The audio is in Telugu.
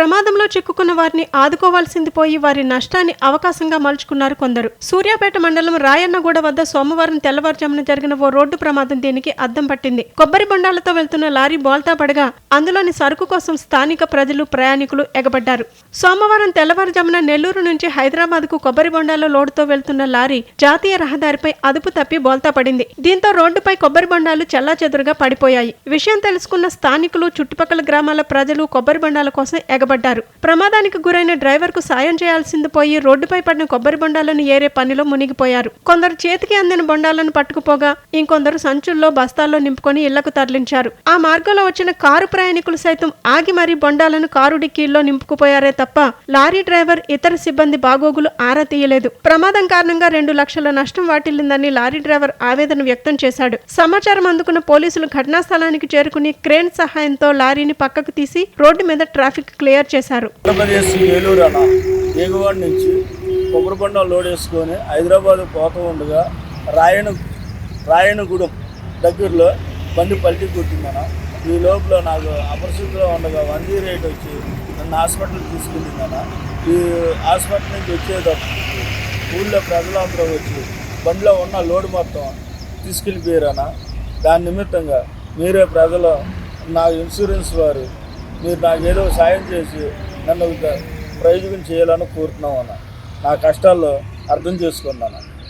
ప్రమాదంలో చిక్కుకున్న వారిని ఆదుకోవాల్సింది పోయి వారి నష్టాన్ని అవకాశంగా మలుచుకున్నారు కొందరు. సూర్యాపేట మండలం రాయన్నగూడ వద్ద సోమవారం తెల్లవారుజామున జరిగిన ఓ రోడ్డు ప్రమాదం దీనికి అద్దం పట్టింది. కొబ్బరి బొండాలతో వెళ్తున్న లారీ బోల్తా పడగా అందులోని సరుకు కోసం స్థానిక ప్రజలు ప్రయాణికులు ఎగబడ్డారు. సోమవారం తెల్లవారుజామున నెల్లూరు నుంచి హైదరాబాద్కు కొబ్బరి బొండాల లోడుతో వెళ్తున్న లారీ జాతీయ రహదారిపై అదుపు తప్పి బోల్తా పడింది. దీంతో రోడ్డుపై కొబ్బరి బొండాలు చెల్లాచెదురుగా పడిపోయాయి. విషయం తెలుసుకున్న స్థానికులు చుట్టుపక్కల గ్రామాల ప్రజలు కొబ్బరి బొండాల కోసం ఎగబడ్డారు. ప్రమాదానికి గురైన డ్రైవర్కు సాయం చేయాల్సింది పోయి రోడ్డుపై పడిన కొబ్బరి బొండాలను ఏరే పనిలో మునిగిపోయారు. కొందరు చేతికి అందిన బొండాలను పట్టుకుపోగా ఇంకొందరు సంచుల్లో బస్తాల్లో నింపుకొని ఇళ్ళకు తరలించారు. ఆ మార్గంలో వచ్చిన కారు ప్రయాణికులు సైతం ఆగి మరీ బొండాలను కారు డిక్కీల్లో నింపుకుపోయారే తప్ప లారీ డ్రైవర్ ఇతర సిబ్బంది బాగోగులు ఆరా తీయలేదు. ప్రమాదం కారణంగా రెండు లక్షల నష్టం వాటిల్లిందని లారీ డ్రైవర్ ఆవేదన వ్యక్తం చేశాడు. సమాచారం అందుకున్న పోలీసులు ఘటనా స్థలానికి చేరుకుని క్రేన్ సహాయంతో లారీని పక్కకు తీసి రోడ్డు మీద ట్రాఫిక్ క్లియర్ చేశారు. ఆంధ్రప్రదేశ్ ఏలూరు అన్న ఏగువాడ నుంచి కొబ్బరిబండం లోడ్ వేసుకొని హైదరాబాద్ పోతూ ఉండగా రాయణ రాయణగూడెం దగ్గరలో బండి పల్టీ కొట్టిందన్న ఈ లోపల నాకు అపరిస్థితిలో ఉండగా వన్ జీరో ఎయిట్ వచ్చి నన్ను హాస్పిటల్ తీసుకెళ్ళిందన్న ఈ హాస్పిటల్ నుంచి వచ్చేటప్పుడు ఊళ్ళో ప్రజలందరూ వచ్చి బండిలో ఉన్న లోడ్ మొత్తం తీసుకెళ్ళిపోయారన్న దాని నిమిత్తంగా మీరే ప్రజలు నా ఇన్సూరెన్స్ వారు మీరు నాకు ఏదో సాయం చేసి నన్ను ప్రయోజనం చేయాలని కోరుతున్నాం అన్న. నా కష్టాల్లో అర్థం చేసుకున్నాను